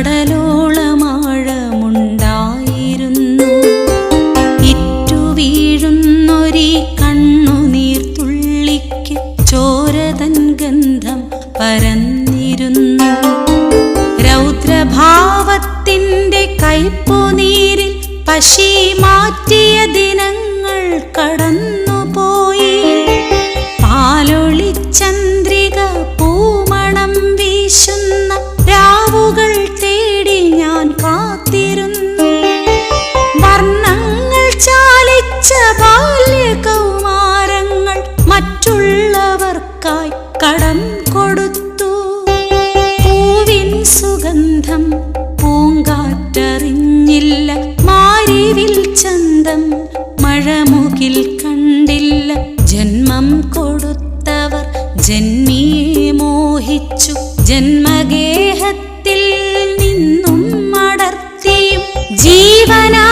കടലോളമാഴമുണ്ടായിരുന്നു. ഇറ്റുവീഴുന്നൊരി കണ്ണുനീർത്തുള്ളിക്ക് ചോരതൻ ഗന്ധം പരന്നിരുന്നു. രൗദ്രഭാവത്തിന്റെ കയ്പുനീരിൽ പശി മാറ്റിയതിന് മറ്റുള്ളവർക്കായി കടം കൊടുത്തു. പൂവിൻ സുഗന്ധം പൂങ്കാറ്ററിഞ്ഞില്ല. മാരിവിൽ ചന്തം മഴമുകിൽ കണ്ടില്ല. ജന്മം കൊടുത്തവർ ജന്മിയെ മോഹിച്ചു. ജന്മഗേഹത്തിൽ നിന്നും അടർത്തിയും ജീവനായി